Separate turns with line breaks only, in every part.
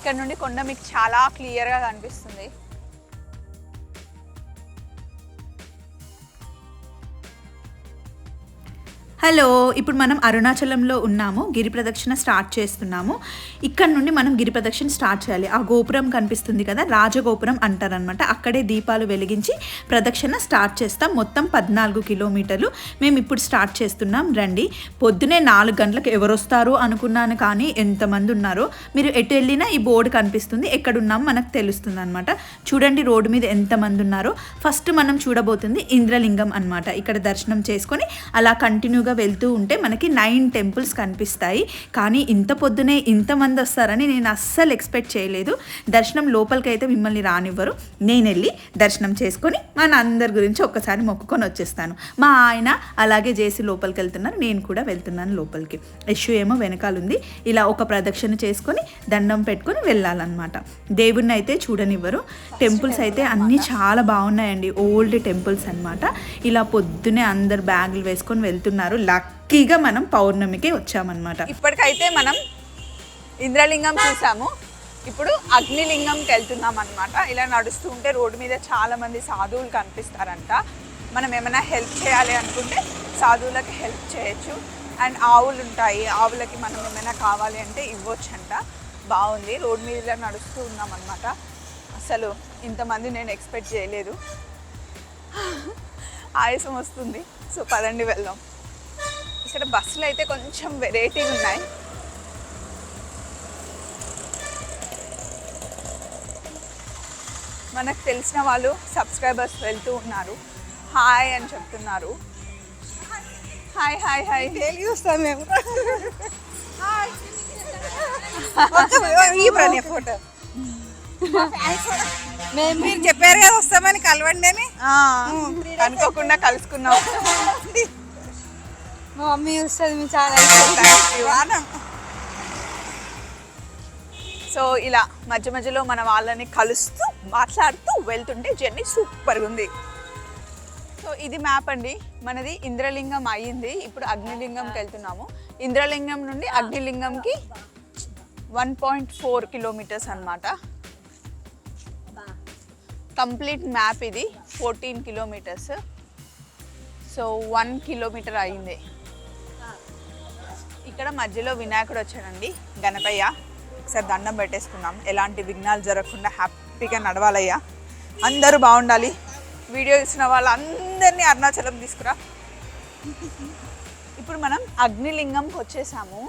ఇక్కడ నుండి కొండ మీకు చాలా క్లియర్గా కనిపిస్తుంది.
హలో ఇప్పుడు మనం అరుణాచలంలో ఉన్నాము గిరి ప్రదక్షిణ స్టార్ట్ చేస్తున్నాము. ఇక్కడ నుండి మనం గిరి ప్రదక్షిణ స్టార్ట్ చేయాలి. ఆ గోపురం కనిపిస్తుంది కదా రాజగోపురం అంటారనమాట అక్కడే దీపాలు వెలిగించి ప్రదక్షిణ స్టార్ట్ చేస్తాం. మొత్తం పద్నాలుగు కిలోమీటర్లు మేము ఇప్పుడు స్టార్ట్ చేస్తున్నాం. రండి. పొద్దునే నాలుగు గంటలకు ఎవరు వస్తారు అనుకున్నాను కానీ ఎంతమంది ఉన్నారో మీరు ఎటు వెళ్ళినా ఈ బోర్డు కనిపిస్తుంది. ఎక్కడున్నాం మనకు తెలుస్తుంది అనమాట చూడండి రోడ్డు మీద ఎంతమంది ఉన్నారో. ఫస్ట్ మనం చూడబోతుంది ఇంద్రలింగం అన్నమాట. ఇక్కడ దర్శనం చేసుకొని అలా కంటిన్యూగా వెళ్తూ ఉంటే మనకి నైన్ టెంపుల్స్ కనిపిస్తాయి. కానీ ఇంత పొద్దునే ఇంతమంది వస్తారని నేను అస్సలు ఎక్స్పెక్ట్ చేయలేదు. దర్శనం లోపలికైతే మిమ్మల్ని రానివ్వరు. నేను వెళ్ళి దర్శనం చేసుకొని మన అందరి గురించి ఒక్కసారి మొక్కుకొని వచ్చేస్తాను. మా ఆయన అలాగే చేసి లోపలికి వెళ్తున్నారు. నేను కూడా వెళ్తున్నాను లోపలికి. యశు ఏమో వెనకాలుంది ఇలా ఒక ప్రదక్షిణ చేసుకొని దండం పెట్టుకొని వెళ్ళాలన్నమాట. దేవుణ్ణి అయితే చూడనివ్వరు. టెంపుల్స్ అయితే అన్నీ చాలా బాగున్నాయండి. ఓల్డ్ టెంపుల్స్ అన్నమాట. ఇలా పొద్దునే అందరు బ్యాగులు వేసుకొని వెళ్తున్నారు. లక్కీగా మనం పౌర్ణమికి వచ్చామన్నమాట.
ఇప్పటికైతే మనం ఇంద్రలింగం చూసాము. ఇప్పుడు అగ్నిలింగంకి వెళ్తున్నాం అనమాట ఇలా నడుస్తూ ఉంటే రోడ్డు మీద చాలా మంది సాధువులు కనిపిస్తారంట. మనం ఏమైనా హెల్ప్ చేయాలి అనుకుంటే సాధువులకి హెల్ప్ చేయొచ్చు. అండ్ ఆవులు ఉంటాయి. ఆవులకి మనం ఏమైనా కావాలి అంటే ఇవ్వచ్చంట. బాగుంది. రోడ్డు మీద ఇలా నడుస్తూ ఉన్నాం అనమాట అసలు ఇంతమంది నేను ఎక్స్పెక్ట్ చేయలేదు. ఆయాసం వస్తుంది. సో పదండి వెళ్దాం. ఇక్కడ బస్సులు అయితే కొంచెం వెరైటీగా ఉన్నాయి. మనకు తెలిసిన వాళ్ళు సబ్స్క్రైబర్స్ వెళ్తూ ఉన్నారు. హాయ్ అని చెప్తున్నారు. Hi hi hi.
చూస్తాం మేము ఈ ఫోటో. మేము మీరు చెప్పారు కదా వస్తామని కలవండి అని?
అనుకోకుండా కలుసుకున్నాం.
మా మమ్మీ చూస్తుంది మీ ఛానల్
సో ఇలా మధ్య మధ్యలో మన వాళ్ళని కలుస్తూ మాట్లాడుతూ వెళ్తుంటే జర్నీ సూపర్గా ఉంది. సో ఇది మ్యాప్ అండి. మనది ఇంద్రలింగం అయ్యింది. ఇప్పుడు అగ్నిలింగంకి వెళ్తున్నాము. ఇంద్రలింగం నుండి అగ్నిలింగంకి వన్ పాయింట్ ఫోర్ కిలోమీటర్స్ అనమాట కంప్లీట్ మ్యాప్ ఇది fourteen kilometres. So one kilometre అయింది ఇక్కడ మధ్యలో వినాయకుడు వచ్చాడండి. గణపయ్య ఒకసారి దండం పెట్టేసుకున్నాం ఎలాంటి విఘ్నాలు జరగకుండా హ్యాపీగా నడవాలయ్యా. అందరూ బాగుండాలి. వీడియో ఇచ్చిన వాళ్ళందరినీ అరుణాచలం తీసుకురా. ఇప్పుడు మనం అగ్నిలింగంకి వచ్చేసాము.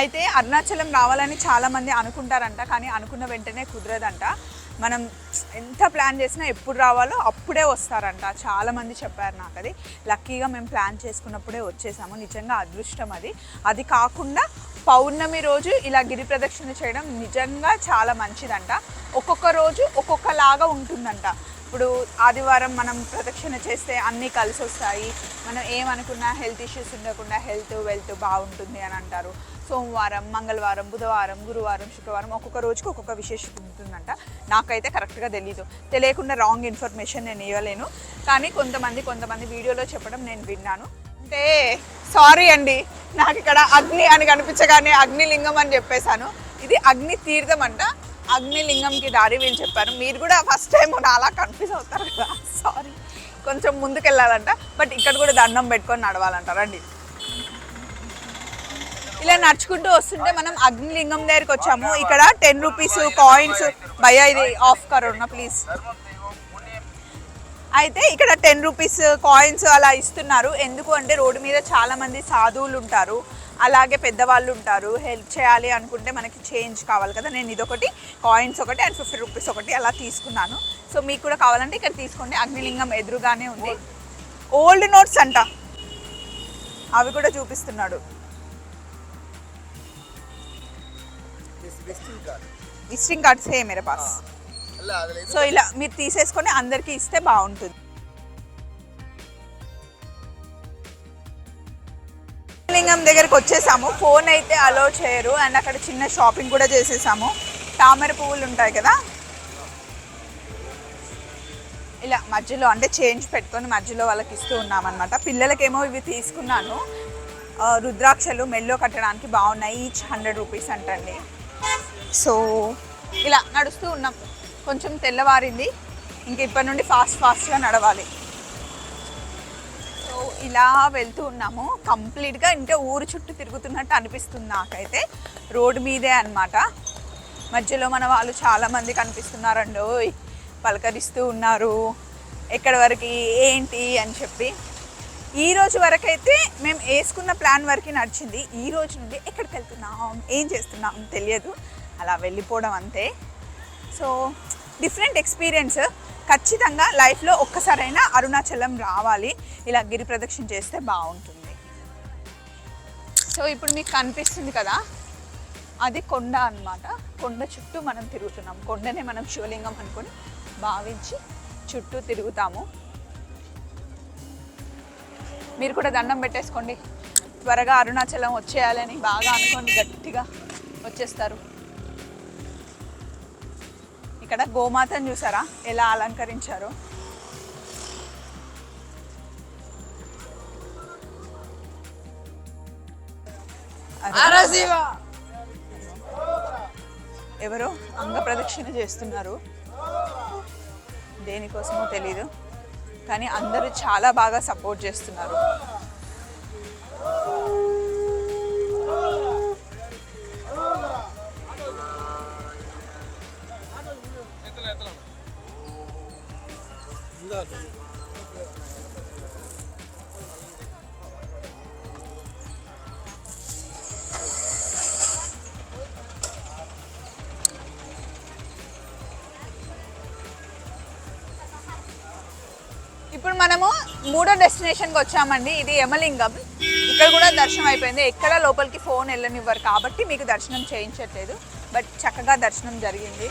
అయితే అరుణాచలం రావాలని చాలామంది అనుకుంటారంట కానీ అనుకున్న వెంటనే కుదరదంట. మనం ఎంత ప్లాన్ చేసినా ఎప్పుడు రావాలో అప్పుడే వస్తారంట. చాలామంది చెప్పారు నాకు అది. లక్కీగా మేము ప్లాన్ చేసుకున్నప్పుడే వచ్చేసాము. నిజంగా అదృష్టం అది. అది కాకుండా పౌర్ణమి రోజు ఇలా గిరి ప్రదక్షిణ చేయడం నిజంగా చాలా మంచిదంట. ఒక్కొక్క రోజు ఒక్కొక్కలాగా ఉంటుందంట. ఇప్పుడు ఆదివారం మనం ప్రదక్షిణ చేస్తే అన్నీ కలిసి వస్తాయి మనం ఏమనుకున్నా హెల్త్ ఇష్యూస్ ఉండకుండా హెల్త్ వెల్త్ బాగుంటుంది అని అంటారు. సోమవారం మంగళవారం బుధవారం గురువారం శుక్రవారం ఒక్కొక్క రోజుకి ఒక్కొక్క విశేషత ఉంటుందంట. నాకైతే కరెక్ట్గా తెలీదు. తెలియకుండా రాంగ్ ఇన్ఫర్మేషన్ నేను ఇవ్వలేను. కానీ కొంతమంది కొంతమంది వీడియోలో చెప్పడం నేను విన్నాను. అంటే సారీ అండి నాకు ఇక్కడ అగ్ని అని కనిపించగానే అగ్నిలింగం అని చెప్పేశాను. ఇది అగ్ని తీర్థం అంట. అగ్నిలింగంకి దారి వీళ్ళు చెప్పారు. మీరు కూడా ఫస్ట్ టైం అలా కన్ఫ్యూజ్ అవుతారు కదా. సారీ. కొంచెం ముందుకెళ్ళాలంట. బట్ ఇక్కడ కూడా దండం పెట్టుకొని నడవాలంట. రండి. ఇలా నడుచుకుంటూ వస్తుంటే మనం అగ్నిలింగం దగ్గరికి వచ్చాము. ఇక్కడ టెన్ రూపీస్ కాయిన్స్ భయ ఇది ఆఫ్ కరోనా ప్లీజ్ అయితే ఇక్కడ టెన్ రూపీస్ కాయిన్స్ అలా ఇస్తున్నారు. ఎందుకు అంటే రోడ్డు మీద చాలా మంది సాధువులు ఉంటారు. అలాగే పెద్దవాళ్ళు ఉంటారు. హెల్ప్ చేయాలి అనుకుంటే మనకి చేంజ్ కావాలి కదా. నేను ఇదొకటి కాయిన్స్ ఒకటి అండ్ ఫిఫ్టీ రూపీస్ ఒకటి అలా తీసుకున్నాను. సో మీకు కూడా కావాలంటే ఇక్కడ తీసుకోండి. అగ్నిలింగం ఎదురుగానే ఉంది. ఓల్డ్ నోట్స్ అంట. అవి కూడా చూపిస్తున్నాడు. విజిటింగ్ కార్డ్స్ హే మేరే పాస్. సో ఇలా మీరు తీసేసుకొని అందరికీ ఇస్తే బాగుంటుంది. లింగం దగ్గరికి వచ్చేసాము. ఫోన్ అయితే అలో చేయరు. అండ్ అక్కడ చిన్న షాపింగ్ కూడా చేసేసాము. తామర పువ్వులు ఉంటాయి కదా? ఇలా మధ్యలో అంటే చేంజ్ పెట్టుకొని మధ్యలో వాళ్ళకి ఇస్తూ ఉన్నామన్నమాట. పిల్లలకేమో ఇవి తీసుకున్నాను. ఆ, రుద్రాక్షలు మెల్లో కట్టడానికి బాగున్నాయి. ఈచ్ హండ్రెడ్ రూపీస్ అంటండి. సో ఇలా నడుస్తూ ఉన్నాం. కొంచెం తెల్లవారింది. ఇంక ఇప్పటి నుండి ఫాస్ట్ ఫాస్ట్గా నడవాలి. సో ఇలా వెళ్తూ ఉన్నాము. కంప్లీట్గా ఇంకా ఊరు చుట్టూ తిరుగుతున్నట్టు అనిపిస్తుంది నాకైతే. రోడ్డు మీదే అన్నమాట. మధ్యలో మన వాళ్ళు చాలామంది కనిపిస్తున్నారండి. పలకరిస్తూ ఉన్నారు. ఎక్కడి వరకు ఏంటి? అని చెప్పి. ఈ రోజు వరకైతే మేము వేసుకున్న ప్లాన్ వరకు నడిచింది. ఈ రోజు నుండి ఎక్కడికి వెళ్తున్నాం? ఏం చేస్తున్నాం? తెలియదు. అలా వెళ్ళిపోవడం అంతే. So different experience. ఖచ్చితంగా లైఫ్లో ఒక్కసారైనా అరుణాచలం రావాలి. ఇలా గిరి ప్రదక్షిణ చేస్తే బాగుంటుంది. సో ఇప్పుడు మీకు కనిపిస్తుంది కదా? అది కొండ అన్నమాట. కొండ చుట్టూ మనం తిరుగుతున్నాం. కొండనే మనం శివలింగం అనుకొని భావించి చుట్టూ తిరుగుతాము. మీరు కూడా దండం పెట్టేసుకోండి. త్వరగా అరుణాచలం వచ్చేయాలని బాగా అనుకోండి గట్టిగా వచ్చేస్తారు. ఇక్కడ గోమాతను చూసారా? ఎలా అలంకరించారో? ఎవరో అంగ ప్రదక్షిణ చేస్తున్నారు. దేనికోసమో తెలీదు. కానీ అందరూ చాలా బాగా సపోర్ట్ చేస్తున్నారు. ఇప్పుడు మనము మూడో డెస్టినేషన్కి వచ్చామండి. ఇది యమలింగం. ఇక్కడ కూడా దర్శనం అయిపోయింది. ఎక్కడ లోపలికి ఫోన్ వెళ్ళనివ్వరు కాబట్టి మీకు దర్శనం చేయించట్లేదు. బట్ చక్కగా దర్శనం జరిగింది.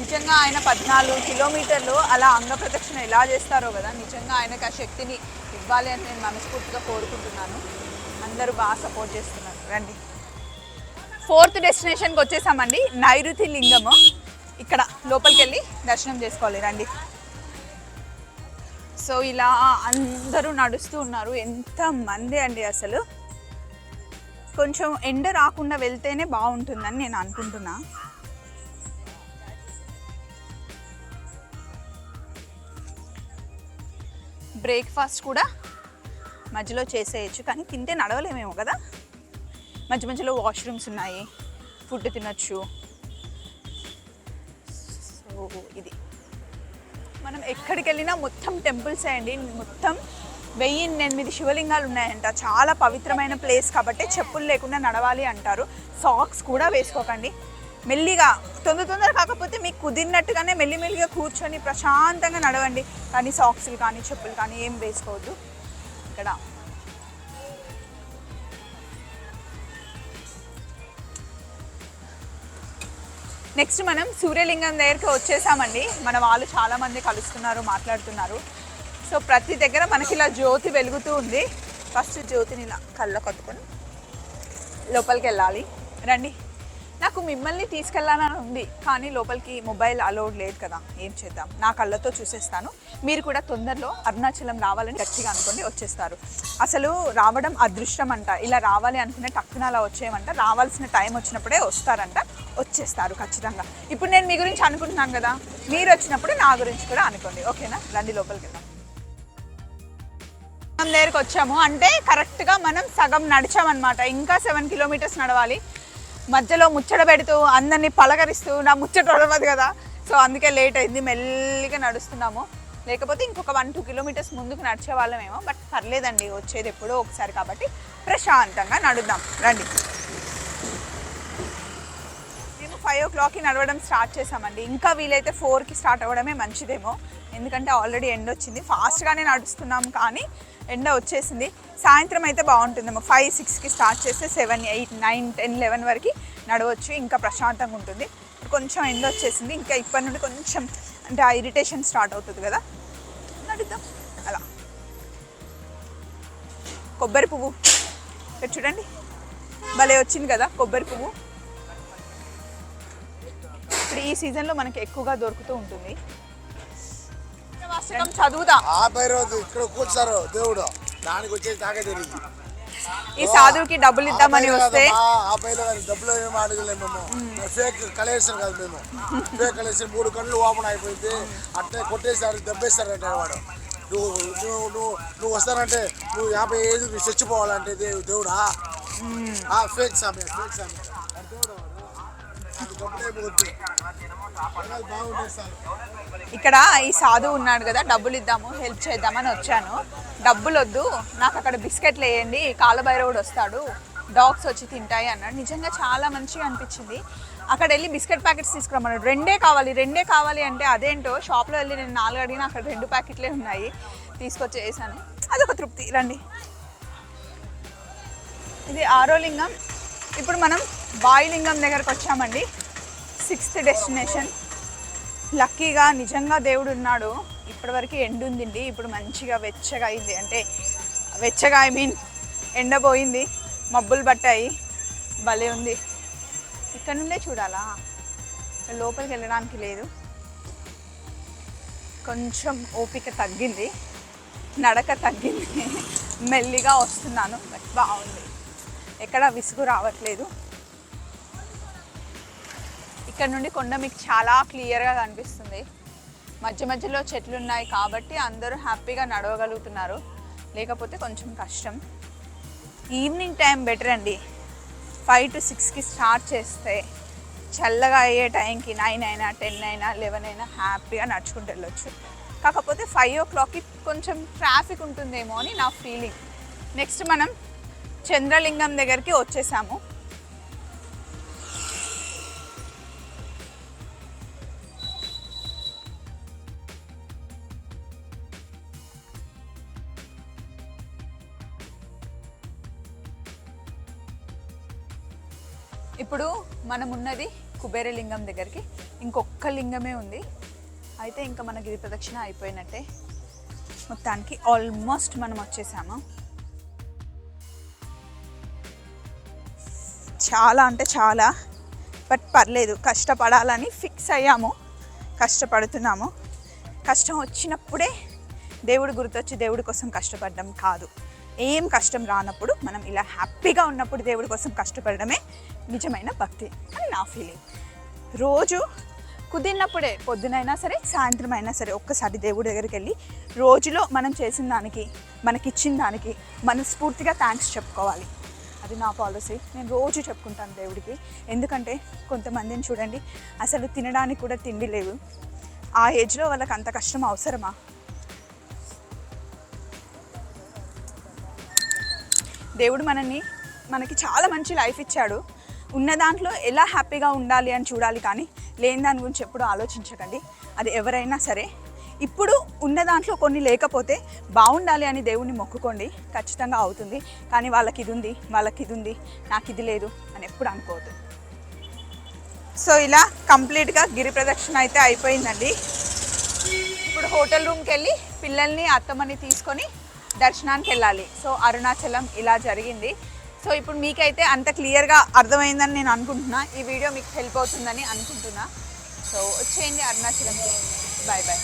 నిజంగా ఆయన పద్నాలుగు కిలోమీటర్లు అలా అంగ ప్రదక్షిణ ఎలా చేస్తారో కదా నిజంగా ఆయనకు ఆ శక్తిని ఇవ్వాలి అని నేను మనస్ఫూర్తిగా కోరుకుంటున్నాను. అందరూ బాగా సపోర్ట్ చేస్తున్నారు. రండి. ఫోర్త్ డెస్టినేషన్కి వచ్చేసామండి. నైరుతి లింగము. ఇక్కడ లోపలికి వెళ్ళి దర్శనం చేసుకోవాలి. రండి. సో ఇలా అందరూ నడుస్తూ ఉన్నారు. ఎంత మంది అండి అసలు? కొంచెం ఎండ రాకుండా వెళ్తేనే బాగుంటుందని నేను అనుకుంటున్నా. బ్రేక్ఫాస్ట్ కూడా మధ్యలో చేసేయచ్చు కానీ తింటే నడవలేమేమో కదా. మధ్య మధ్యలో వాష్రూమ్స్ ఉన్నాయి ఫుడ్ తినచ్చు. సో ఇది. మనం ఎక్కడికి వెళ్ళినా మొత్తం టెంపుల్స్ అండి. మొత్తం వెయ్యి ఎనిమిది శివలింగాలు ఉన్నాయంట. చాలా పవిత్రమైన ప్లేస్ కాబట్టి చెప్పులు లేకుండా నడవాలి అంటారు. సాక్స్ కూడా వేసుకోకండి. మెల్లిగా తొందర తొందర కాకపోతే మీకు కుదిరినట్టుగానే మెల్లి మెల్లిగా కూర్చొని ప్రశాంతంగా నడవండి. కానీ సాక్స్లు కానీ చెప్పులు కానీ ఏం వేసుకోవద్దు. ఇక్కడ. నెక్స్ట్ మనం సూర్యలింగం దగ్గరికి వచ్చేసామండి. మన వాళ్ళు చాలామంది కలుస్తున్నారు మాట్లాడుతున్నారు. సో ప్రతి దగ్గర మనకి ఇలా జ్యోతి వెలుగుతూ ఉంది. ఫస్ట్ జ్యోతిని ఇలా కళ్ళ కట్టుకొని లోపలికి వెళ్ళాలి. రండి. నాకు మిమ్మల్ని తీసుకెళ్ళాలని ఉంది కానీ లోపలికి మొబైల్ అలౌడ్ లేదు కదా ఏం చేద్దాం? నా కళ్ళతో చూసేస్తాను. మీరు కూడా తొందరలో అరుణాచలం రావాలని గట్టిగా అనుకోండి వచ్చేస్తారు. అసలు రావడం అదృష్టం అంట ఇలా రావాలి అనుకునే టక్కున అలా వచ్చేయమంట. రావాల్సిన టైం వచ్చినప్పుడే వస్తారంట వచ్చేస్తారు ఖచ్చితంగా. ఇప్పుడు నేను మీ గురించి అనుకుంటున్నాను కదా మీరు వచ్చినప్పుడు నా గురించి కూడా అనుకోండి. ఓకేనా? రండి లోపలికి వెళ్దాం. మనం దగ్గరికి వచ్చాము. అంటే కరెక్ట్గా మనం సగం నడిచామన్నమాట. ఇంకా సెవెన్ కిలోమీటర్స్ నడవాలి. మధ్యలో ముచ్చట పెడుతూ అందరినీ పలకరిస్తూ నా ముచ్చట ఉండదు కదా. సో అందుకే లేట్ అయింది. మెల్లిగా నడుస్తున్నాము. లేకపోతే ఇంకొక వన్ టూ కిలోమీటర్స్ ముందుకు నడిచే వాళ్ళమేమో బట్ పర్లేదండి వచ్చేది ఎప్పుడో ఒకసారి కాబట్టి ప్రశాంతంగా నడుద్దాం. రండి. మేము ఫైవ్ ఓ క్లాక్కి నడవడం స్టార్ట్ చేసామండి. ఇంకా వీలైతే ఫోర్కి స్టార్ట్ అవ్వడమే మంచిదేమో. ఎందుకంటే ఆల్రెడీ ఎండ వచ్చింది. ఫాస్ట్గానే నడుస్తున్నాం కానీ ఎండ వచ్చేసింది. సాయంత్రం అయితే బాగుంటుందేమో. ఫైవ్ సిక్స్కి స్టార్ట్ చేస్తే seven eight nine ten eleven వరకు నడవచ్చు. ఇంకా ప్రశాంతంగా ఉంటుంది. కొంచెం ఎండ వచ్చేసింది. ఇంకా ఇప్పటి నుండి కొంచెం అంటే ఆ ఇరిటేషన్ స్టార్ట్ అవుతుంది కదా. నడుద్దాం. అలా. కొబ్బరి పువ్వు. చూడండి. భలే వచ్చింది కదా కొబ్బరి పువ్వు. ఇప్పుడు ఈ సీజన్లో మనకి ఎక్కువగా దొరుకుతూ ఉంటుంది. వాస్తవం చదువుదాం.
ఆ పై రోజు ఇక్కడ కూర్చారు దేవుడు. దానికి వచ్చేసి తాగే తెలియదు
ఈ సాధువుకి డబ్బులు ఇద్దామని వస్తే.
ఆ పైలో కానీ డబ్బులు ఏమి అడగలేము మేము. ఫేక్ కలెక్షన్ కాదు మేము. ఫేక్ కలెక్షన్ మూడు కళ్ళు ఓపెన్ అయిపోయింది. అట్నే కొట్టేసారు దెబ్బేస్తారంటే వాడు. నువ్వు నువ్వు నువ్వు నువ్వు వస్తానంటే నువ్వు యాభై ఐదు నువ్వు చచ్చిపోవాలంటే దేవు దేవుడా? ఆ ఫేక్ సామె ఫేక్ సామె
ఇక్కడ ఈ సాధు ఉన్నాడు కదా డబ్బులు ఇద్దాము హెల్ప్ చేద్దామని వచ్చాను. డబ్బులు వద్దు నాకు అక్కడ బిస్కెట్లు వేయండి కాలభైరవుడు వస్తాడు డాగ్స్ వచ్చి తింటాయి అన్నాడు. నిజంగా చాలా మంచిగా అనిపించింది. అక్కడ వెళ్ళి బిస్కెట్ ప్యాకెట్స్ తీసుకురమ్మన్నాడు. రెండే కావాలి రెండే కావాలి అంటే అదేంటో షాప్లో వెళ్ళి నేను నాలుగు అడిగిన అక్కడ రెండు ప్యాకెట్లే ఉన్నాయి. తీసుకొచ్చి వేసాను. అదొక తృప్తి. రండి. ఇది ఆరో లింగం. ఇప్పుడు మనం బాయిలింగం దగ్గరకు వచ్చామండి. Sixth destination. లక్కీగా నిజంగా దేవుడు ఉన్నాడు ఇప్పటివరకు ఎండు ఉందండి ఇప్పుడు మంచిగా వెచ్చగా అయింది. అంటే వెచ్చగా ఐ మీన్ ఎండపోయింది మబ్బులు పట్టాయి. భలే ఉంది. ఇక్కడ నుండే చూడాలా? లోపలికి వెళ్ళడానికి లేదు. కొంచెం ఓపిక తగ్గింది. నడక తగ్గింది. మెల్లిగా వస్తున్నాను. బట్ బాగుంది. ఎక్కడ విసుగు రావట్లేదు. ఇక్కడ నుండి కొండ మీకు చాలా క్లియర్గా కనిపిస్తుంది. మధ్య మధ్యలో చెట్లు ఉన్నాయి కాబట్టి అందరూ హ్యాపీగా నడవగలుగుతున్నారు. లేకపోతే కొంచెం కష్టం. ఈవినింగ్ టైం బెటర్ అండి. ఫైవ్ టు సిక్స్కి స్టార్ట్ చేస్తే చల్లగా అయ్యే టైంకి నైన్ అయినా టెన్ అయినా లెవెన్ అయినా హ్యాపీగా నడుచుకుంటూ వెళ్ళొచ్చు. కాకపోతే ఫైవ్ ఓ క్లాక్కి కొంచెం ట్రాఫిక్ ఉంటుందేమో అని నా ఫీలింగ్. నెక్స్ట్ మనం చంద్రలింగం దగ్గరికి వచ్చేసాము. ఇప్పుడు మనం ఉన్నది కుబేరలింగం దగ్గరికి. ఇంకొక లింగమే ఉంది. అయితే ఇంకా మన గిరి ప్రదక్షిణ అయిపోయినట్టే. మొత్తానికి ఆల్మోస్ట్ మనం వచ్చేసాము. చాలా అంటే చాలా బట్ పర్లేదు. కష్టపడాలని ఫిక్స్ అయ్యాము. కష్టపడుతున్నాము. కష్టం వచ్చినప్పుడే దేవుడు గుర్తొచ్చి దేవుడి కోసం కష్టపడడం కాదు. ఏం కష్టం రానప్పుడు మనం ఇలా హ్యాపీగా ఉన్నప్పుడు దేవుడి కోసం కష్టపడడమే నిజమైన భక్తి అని నా ఫీలింగ్ రోజు కుదిరినప్పుడే పొద్దునైనా సరే సాయంత్రం అయినా సరే ఒక్కసారి దేవుడి దగ్గరికి వెళ్ళి రోజులో మనం చేసిన దానికి మనకిచ్చిన దానికి మనస్ఫూర్తిగా థ్యాంక్స్ చెప్పుకోవాలి. అది నా పాలసీ నేను రోజు చెప్పుకుంటాను దేవుడికి. ఎందుకంటే కొంతమందిని చూడండి అసలు తినడానికి కూడా తిండి లేవు. ఆ ఏజ్లో వాళ్ళకి అంత కష్టం అవసరమా? దేవుడు మనల్ని మనకి చాలా మంచి లైఫ్ ఇచ్చాడు. ఉన్న దాంట్లో ఎలా హ్యాపీగా ఉండాలి అని చూడాలి కానీ లేని దాని గురించి ఎప్పుడు ఆలోచించకండి. అది ఎవరైనా సరే. ఇప్పుడు ఉన్న దాంట్లో కొన్ని లేకపోతే బాగుండాలి అని దేవుణ్ణి మొక్కుకోండి. ఖచ్చితంగా అవుతుంది. కానీ వాళ్ళకి ఇది ఉంది వాళ్ళకి ఇది ఉంది నాకు ఇది లేదు అని ఎప్పుడు అనుకోవద్దు. సో ఇలా కంప్లీట్గా గిరి ప్రదక్షిణ అయితే అయిపోయిందండి. ఇప్పుడు హోటల్ రూమ్కి వెళ్ళి పిల్లల్ని అత్తమ్మని తీసుకొని దర్శనానికి వెళ్ళాలి. సో అరుణాచలం ఇలా జరిగింది. సో ఇప్పుడు మీకైతే అంత క్లియర్గా అర్థమైందని నేను అనుకుంటున్నా. ఈ వీడియో మీకు హెల్ప్ అవుతుందని అనుకుంటున్నా. సో వచ్చేయండి అరుణాచలం. Bye bye